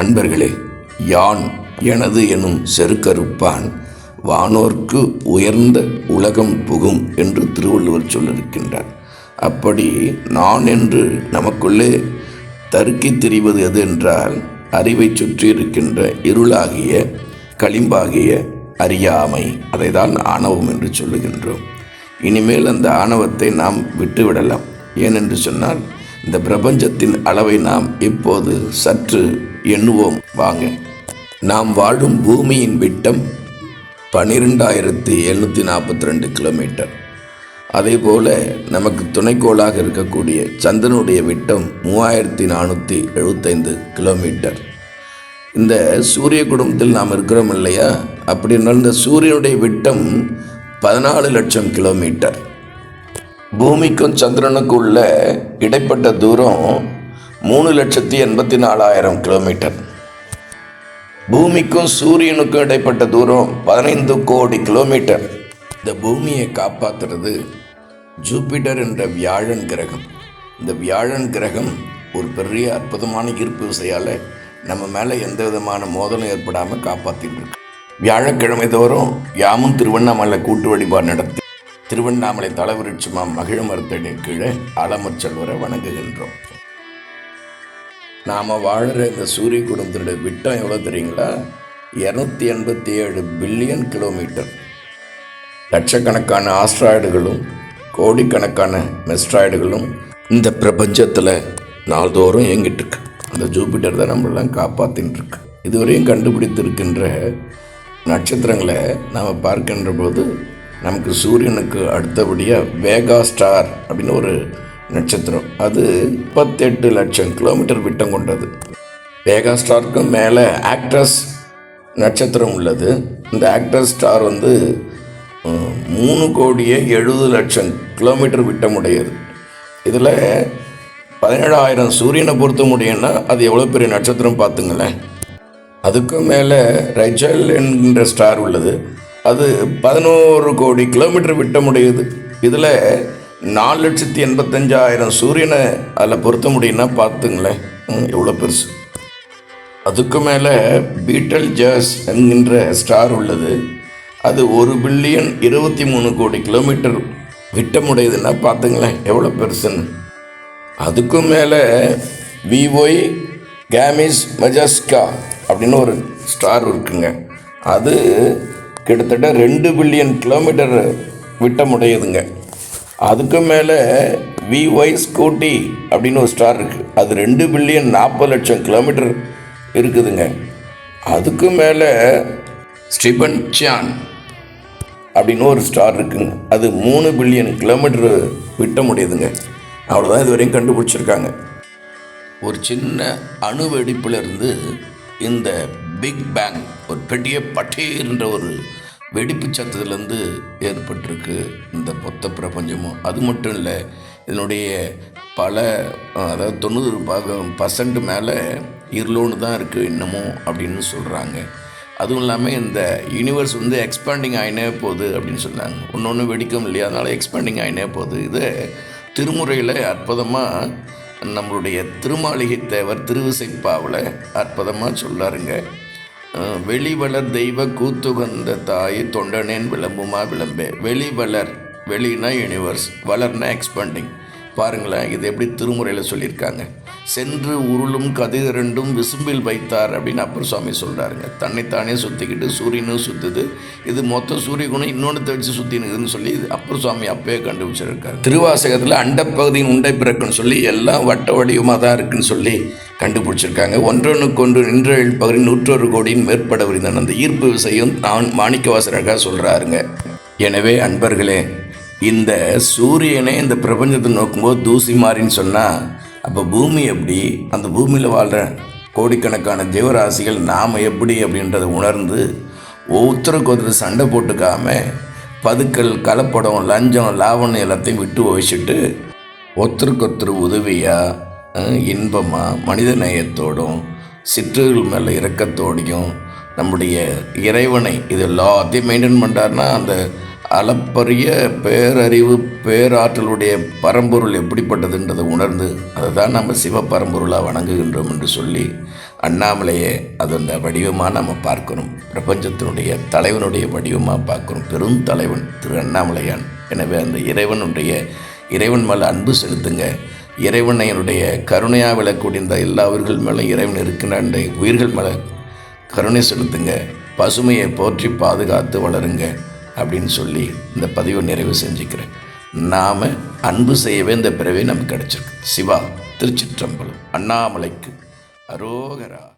அன்பர்களே யான் எனது எனும் செருக்கருப்பான். வானோர்க்கு உயர்ந்த உலகம் புகும் என்று திருவள்ளுவர் சொல்லியிருக்கின்றார். அப்படி நான் என்று நமக்குள்ளே தருக்கி தெரிவது எது என்றால் அறிவை சுற்றி இருக்கின்ற இருளாகிய களிம்பாகிய அறியாமை அதை தான் ஆணவம் என்று சொல்லுகின்றோம். இனிமேல் அந்த ஆணவத்தை நாம் விட்டுவிடலாம். ஏனென்று சொன்னால் இந்த பிரபஞ்சத்தின் அளவை நாம் இப்போது சற்று எண்ணுவோம். வாங்க. நாம் வாழும் பூமியின் விட்டம் பன்னிரெண்டாயிரத்தி எழுநூற்றி நாற்பத்தி ரெண்டு கிலோமீட்டர். அதே போல் நமக்கு துணைக்கோளாக இருக்கக்கூடிய சந்திரனுடைய விட்டம் மூவாயிரத்தி நானூற்றி எழுபத்தைந்து கிலோமீட்டர். இந்த சூரிய குடும்பத்தில் நாம் இருக்கிறோம் இல்லையா? அப்படின்னா இந்த சூரியனுடைய விட்டம் பதினாலு லட்சம் கிலோமீட்டர். பூமிக்கும் சந்திரனுக்கும் உள்ள இடைப்பட்ட தூரம் மூணு லட்சத்தி எண்பத்தி நாலாயிரம் கிலோமீட்டர். பூமிக்கும் சூரியனுக்கும் இடைப்பட்ட தூரம் பதினைந்து கோடி கிலோமீட்டர். இந்த பூமியை காப்பாற்றுறது ஜூபிட்டர் என்ற வியாழன் கிரகம். இந்த வியாழன் கிரகம் ஒரு பெரிய அற்புதமான ஈர்ப்பு விசையால் நம்ம மேலே எந்த விதமான மோதலும் ஏற்படாமல் காப்பாற்றிட்டு இருக்கு. வியாழக்கிழமை தோறும் யாமும் திருவண்ணாமலை கூட்டு வழிபாடு நடத்தி திருவண்ணாமலை தலைவருட்சுமா மகிழ மரத்தடி கீழே ஆலமர் செல்வரை வணங்குகின்றோம். நாம் வாழ்கிற இந்த சூரிய குடும்பத்தினுடைய விட்டம் எவ்வளோ தெரியுங்களா? இரநூத்தி எண்பத்தி ஏழு பில்லியன் கிலோமீட்டர். லட்சக்கணக்கான ஆஸ்ட்ராய்டுகளும் கோடிக்கணக்கான மெஸ்ட்ராய்டுகளும் இந்த பிரபஞ்சத்தில் நாள்தோறும் இயங்கிட்டு இருக்கு. அந்த ஜூபிட்டர் தான் நம்மளெல்லாம் காப்பாற்றின்னு இருக்கு இதுவரையும் கண்டுபிடித்திருக்கின்ற நட்சத்திரங்களை நாம் பார்க்கின்ற போது நமக்கு சூரியனுக்கு அடுத்தபடியாக வேகா ஸ்டார் அப்படின்னு ஒரு நட்சத்திரம். அது முப்பத்தெட்டு லட்சம் கிலோமீட்டர் விட்டம் கொண்டது. வேகா ஸ்டாருக்கும் மேலே ஆக்ட்ரஸ் நட்சத்திரம் உள்ளது. இந்த ஆக்ட்ரஸ் ஸ்டார் வந்து மூணு கோடியே எழுபது லட்சம் கிலோமீட்டர் விட்டமுடையது. இதில் பதினேழாயிரம் சூரியனை பொறுத்த முடியும்னா அது எவ்வளோ பெரிய நட்சத்திரம் பார்த்துங்களேன். அதுக்கும் மேலே ரைச்சல் என்கின்ற ஸ்டார் உள்ளது. அது பதினோரு கோடி கிலோமீட்டர் விட்டமுடையது. இதில் நாலு லட்சத்தி எண்பத்தஞ்சாயிரம் சூரியனை அதில் பொருத்த முடியும்னா பார்த்துங்களேன் ம், எவ்வளோ பெருசு. அதுக்கு மேலே பீட்டல் ஜாஸ் என்கின்ற ஸ்டார் உள்ளது. அது ஒரு பில்லியன் இருபத்தி மூணு கோடி கிலோமீட்டர் விட்டமுடையதுன்னா பார்த்துங்களேன் எவ்வளோ பெருசுன்னு. அதுக்கும் மேலே விஒய் கேமிஸ் மஜஸ்கா அப்படின்னு ஒரு ஸ்டார் இருக்குங்க. அது கிட்டத்தட்ட ரெண்டு பில்லியன் கிலோமீட்டர் விட்டமுடையதுங்க. அதுக்கு மேலே விஒய் ஸ்கூட்டி அப்படின்னு ஒரு ஸ்டார் இருக்குது அது ரெண்டு பில்லியன் நாற்பது லட்சம் கிலோமீட்டர் இருக்குதுங்க. அதுக்கு மேலே ஸ்டீபன் சியான் அப்படின்னு ஒரு ஸ்டார் இருக்குங்க. அது மூணு பில்லியன் கிலோமீட்டர் விட்ட முடியுதுங்க அவ்வளோதான் இது வரையும் கண்டுபிடிச்சிருக்காங்க. ஒரு சின்ன அணு வெடிப்பிலிருந்து இந்த பிக் பேங் ஒரு பெரிய பட்டேர்ன்ற ஒரு வெடிப்பு சத்தத்துலேருந்து ஏற்பட்டிருக்கு இந்த மொத்த பிரபஞ்சமும். அது மட்டும் இல்லை இதனுடைய பல அதாவது தொண்ணூறு பாகம் பர்சன்ட் மேலே இருளோன்னு தான் இருக்குது இன்னமும் அப்படின்னு சொல்கிறாங்க அதுவும் இல்லாமல் இந்த யூனிவர்ஸ் வந்து எக்ஸ்பேண்டிங் ஆகினே போகுது அப்படின்னு சொன்னாங்க. ஒன்று ஒன்று வெடிக்கும் இல்லையா? அதனால் எக்ஸ்பேண்டிங் ஆகினே போகுது. இது திருமுறையில் அற்புதமாக நம்மளுடைய திருமாளிகை தேவர் திருவிசைப்பாவில் அற்புதமாக சொல்லாருங்க. வெளிவளர் தெய்வ கூத்துகந்த தாய் தொண்டனேன் விளம்புமா விளம்பே. வெளிவளர் வெளினா யூனிவர்ஸ் வளர்னா எக்ஸ்பேண்டிங் பாருங்களேன் இது எப்படி திருமுறையில் சொல்லியிருக்காங்க. சென்று உருளும் கதிரண்டும் விசும்பில் வைத்தார் அப்படின்னு அப்பர் சுவாமி சொல்கிறாருங்க தன்னைத்தானே சுற்றிக்கிட்டு சூரியனும் சுற்றுது இது மொத்த சூரியகுணம் இன்னொன்று வச்சு சுற்றினுக்குதுன்னு சொல்லி இது அப்பர் சுவாமி அப்பயே கண்டுபிடிச்சிருக்காரு. திருவாசகத்தில் அண்டப்பகுதியின் உண்டை பிறக்குன்னு சொல்லி எல்லாம் வட்ட வடிவமாக தான் இருக்குன்னு சொல்லி கண்டுபிடிச்சிருக்காங்க. ஒன்றொன்றுக்கொன்று நின்றழில் பகுதி நூற்றொரு கோடியின் மேற்பட விரிந்தான் அந்த ஈர்ப்பு விசையும் நான் மாணிக்கவாசராக சொல்கிறாருங்க எனவே அன்பர்களே இந்த சூரியனே இந்த பிரபஞ்சத்தை நோக்கும்போது தூசி மாறின்னு சொன்னால் அப்போ பூமி எப்படி? அந்த பூமியில் வாழ்கிற கோடிக்கணக்கான ஜீவராசிகள் நாம் எப்படி அப்படின்றத உணர்ந்து ஒவ்வொருத்தருக்கு ஒருத்தர் சண்டை போட்டுக்காம பதுக்கல் கலப்படம் லஞ்சம் லாவணம் எல்லாத்தையும் விட்டு வச்சுட்டு ஒருத்தருக்கு ஒருத்தர் உதவியாக இன்பமாக மனித நேயத்தோடும் சிற்றுகள் மேலே இறக்கத்தோடையும் நம்முடைய இறைவனை இது எல்லாத்தையும் மெயின்டைன் பண்ணுறாருன்னா அந்த அளப்பரிய பேரறிவு பேராற்றலுடைய பரம்பொருள் எப்படிப்பட்டதுன்றதை உணர்ந்து அதை தான் நம்ம சிவ பரம்பொருளாக வணங்குகின்றோம் என்று சொல்லி அண்ணாமலையை அது வடிவமாக நம்ம பார்க்கணும் பிரபஞ்சத்தினுடைய தலைவனுடைய வடிவமாக பார்க்கணும் பெரும் தலைவன் திரு அண்ணாமலையான். எனவே அந்த இறைவனுடைய இறைவன் மேலே அன்பு செலுத்துங்க. இறைவனையனுடைய கருணையாக விளக்கூடிய இந்த எல்லா உயிர்கள் மேலே இறைவன் இருக்கின்ற உயிர்கள் மேலே கருணை செலுத்துங்க. பசுமையை போற்றி பாதுகாத்து வளருங்க அப்படின்னு சொல்லி இந்த பதிவை நிறைவு செஞ்சுக்கிறேன். நாம் அன்பு செய்யவே இந்த பிறவி நமக்கு கிடச்சிருக்கு. சிவா திருச்சிற்றம்பலம் அண்ணாமலைக்கு அரோகரா.